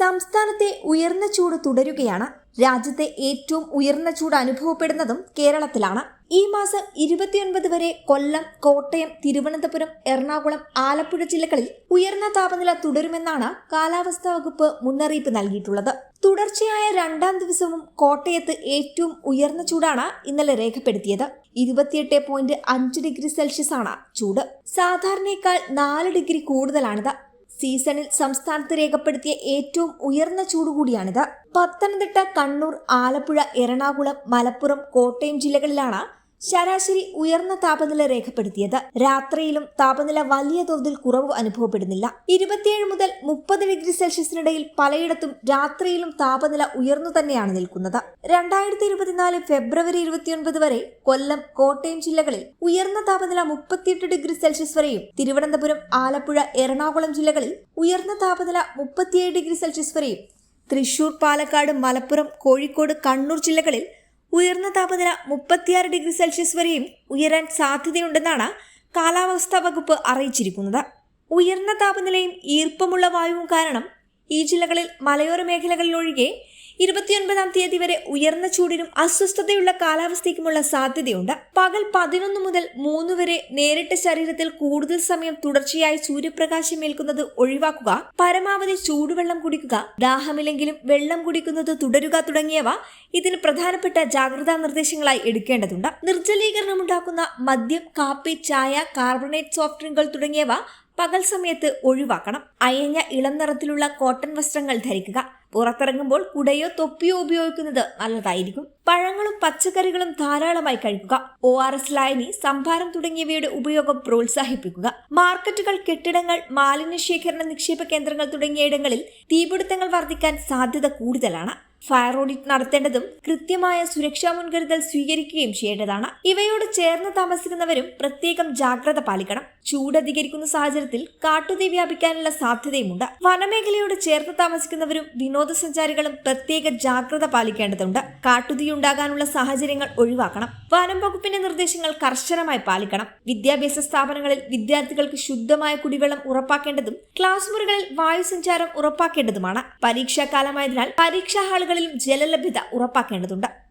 സംസ്ഥാനത്തെ ഉയർന്ന ചൂട് തുടരുകയാണ്. രാജ്യത്തെ ഏറ്റവും ഉയർന്ന ചൂട് അനുഭവപ്പെടുന്നതും കേരളത്തിലാണ്. ഈ മാസം ഇരുപത്തിയൊൻപത് വരെ കൊല്ലം കോട്ടയം തിരുവനന്തപുരം എറണാകുളം ആലപ്പുഴ ജില്ലകളിൽ ഉയർന്ന താപനില തുടരുമെന്നാണ് കാലാവസ്ഥാ വകുപ്പ് മുന്നറിയിപ്പ് നൽകിയിട്ടുള്ളത്. തുടർച്ചയായ രണ്ടാം ദിവസവും കോട്ടയത്ത് ഏറ്റവും ഉയർന്ന ചൂടാണ് ഇന്നലെ രേഖപ്പെടുത്തിയത്. ഇരുപത്തിയെട്ട് പോയിന്റ് അഞ്ച് ഡിഗ്രി സെൽഷ്യസ് ആണ് ചൂട്. സാധാരണയേക്കാൾ നാല് ഡിഗ്രി കൂടുതലാണിത്. സീസണിൽ സംസ്ഥാനത്ത് രേഖപ്പെടുത്തിയ ഏറ്റവും ഉയർന്ന ചൂട് കൂടിയാണിത്. പത്തനംതിട്ട കണ്ണൂർ ആലപ്പുഴ എറണാകുളം മലപ്പുറം കോട്ടയം ജില്ലകളിലാണ് ശരാശരി ഉയർന്ന താപനില രേഖപ്പെടുത്തിയത് രാത്രിയിലും താപനില വലിയ തോതിൽ കുറവ് അനുഭവപ്പെടുന്നില്ല. ഇരുപത്തിയേഴ് മുതൽ മുപ്പത് ഡിഗ്രി സെൽഷ്യസിനിടയിൽ പലയിടത്തും രാത്രിയിലും താപനില ഉയർന്നു തന്നെയാണ് നിൽക്കുന്നത്. രണ്ടായിരത്തി ഇരുപത്തിനാല് ഫെബ്രുവരി ഇരുപത്തിയൊൻപത് വരെ കൊല്ലം കോട്ടയം ജില്ലകളിൽ ഉയർന്ന താപനില മുപ്പത്തിയെട്ട് ഡിഗ്രി സെൽഷ്യസ് വരെയും തിരുവനന്തപുരം ആലപ്പുഴ എറണാകുളം ജില്ലകളിൽ ഉയർന്ന താപനില മുപ്പത്തിയേഴ് ഡിഗ്രി സെൽഷ്യസ് വരെയും തൃശൂർ പാലക്കാട് മലപ്പുറം കോഴിക്കോട് കണ്ണൂർ ജില്ലകളിൽ ഉയർന്ന താപനില മുപ്പത്തിയാറ് ഡിഗ്രി സെൽഷ്യസ് വരെയും ഉയരാൻ സാധ്യതയുണ്ടെന്നാണ് കാലാവസ്ഥാ വകുപ്പ് അറിയിച്ചിരിക്കുന്നത്. ഉയർന്ന താപനിലയും ഈർപ്പമുള്ള വായുവും കാരണം ഈ ജില്ലകളിൽ മലയോര മേഖലകളിലൊഴികെ ഇരുപത്തിയൊൻപതാം തീയതി വരെ ഉയർന്ന ചൂടിനും അസ്വസ്ഥതയുള്ള കാലാവസ്ഥയ്ക്കുമുള്ള സാധ്യതയുണ്ട്. പകൽ പതിനൊന്ന് മുതൽ മൂന്ന് വരെ നേരിട്ട് ശരീരത്തിൽ കൂടുതൽ സമയം തുടർച്ചയായി സൂര്യപ്രകാശം ഏൽക്കുന്നത് ഒഴിവാക്കുക പരമാവധി ചൂടുവെള്ളം കുടിക്കുക ദാഹമില്ലെങ്കിലും വെള്ളം കുടിക്കുന്നത് തുടരുക തുടങ്ങിയവ ഇതിന് പ്രധാനപ്പെട്ട ജാഗ്രതാ നിർദ്ദേശങ്ങളായി എടുക്കേണ്ടതുണ്ട്. നിർജലീകരണം ഉണ്ടാക്കുന്ന മദ്യം കാപ്പി ചായ കാർബണേറ്റ് സോഫ്റ്റ് ഡ്രിങ്കുകൾ തുടങ്ങിയവ പകൽ സമയത്ത് ഒഴിവാക്കണം. അയഞ്ഞ ഇളം നിറത്തിലുള്ള കോട്ടൺ വസ്ത്രങ്ങൾ ധരിക്കുക. പുറത്തിറങ്ങുമ്പോൾ കുടയോ തൊപ്പിയോ ഉപയോഗിക്കുന്നത് നല്ലതായിരിക്കും. പഴങ്ങളും പച്ചക്കറികളും ധാരാളമായി കഴിക്കുക. ഒ ആർ എസ് ലായനി സംഭാരം തുടങ്ങിയവയുടെ ഉപയോഗം പ്രോത്സാഹിപ്പിക്കുക. മാർക്കറ്റുകൾ കെട്ടിടങ്ങൾ മാലിന്യ ശേഖരണ നിക്ഷേപ കേന്ദ്രങ്ങൾ തുടങ്ങിയ ഇടങ്ങളിൽ തീപിടുത്തങ്ങൾ വർദ്ധിക്കാൻ സാധ്യത കൂടുതലാണ്. ഫയർ ഓഡിറ്റ് നടത്തേണ്ടതും കൃത്യമായ സുരക്ഷാ മുൻകരുതൽ സ്വീകരിക്കുകയും ചെയ്യേണ്ടതാണ്. ഇവയോട് ചേർന്ന് താമസിക്കുന്നവരും പ്രത്യേകം ജാഗ്രത പാലിക്കണം. ചൂട് അധികരിക്കുന്ന സാഹചര്യത്തിൽ കാട്ടുതീ വ്യാപിക്കാനുള്ള സാധ്യതയുമുണ്ട്. വനമേഖലയോട് ചേർന്ന് താമസിക്കുന്നവരും വിനോദസഞ്ചാരികളും പ്രത്യേക ജാഗ്രത പാലിക്കേണ്ടതുണ്ട്. കാട്ടുതീ ഉണ്ടാകാനുള്ള സാഹചര്യങ്ങൾ ഒഴിവാക്കണം. വനം വകുപ്പിന്റെ നിർദ്ദേശങ്ങൾ കർശനമായി പാലിക്കണം. വിദ്യാഭ്യാസ സ്ഥാപനങ്ങളിൽ വിദ്യാർത്ഥികൾക്ക് ശുദ്ധമായ കുടിവെള്ളം ഉറപ്പാക്കേണ്ടതും ക്ലാസ് മുറികളിൽ വായുസഞ്ചാരം ഉറപ്പാക്കേണ്ടതുമാണ്. പരീക്ഷാകാലമായതിനാൽ പരീക്ഷാ ഹാളുകളിലും ജലലഭ്യത ഉറപ്പാക്കേണ്ടതുണ്ട്.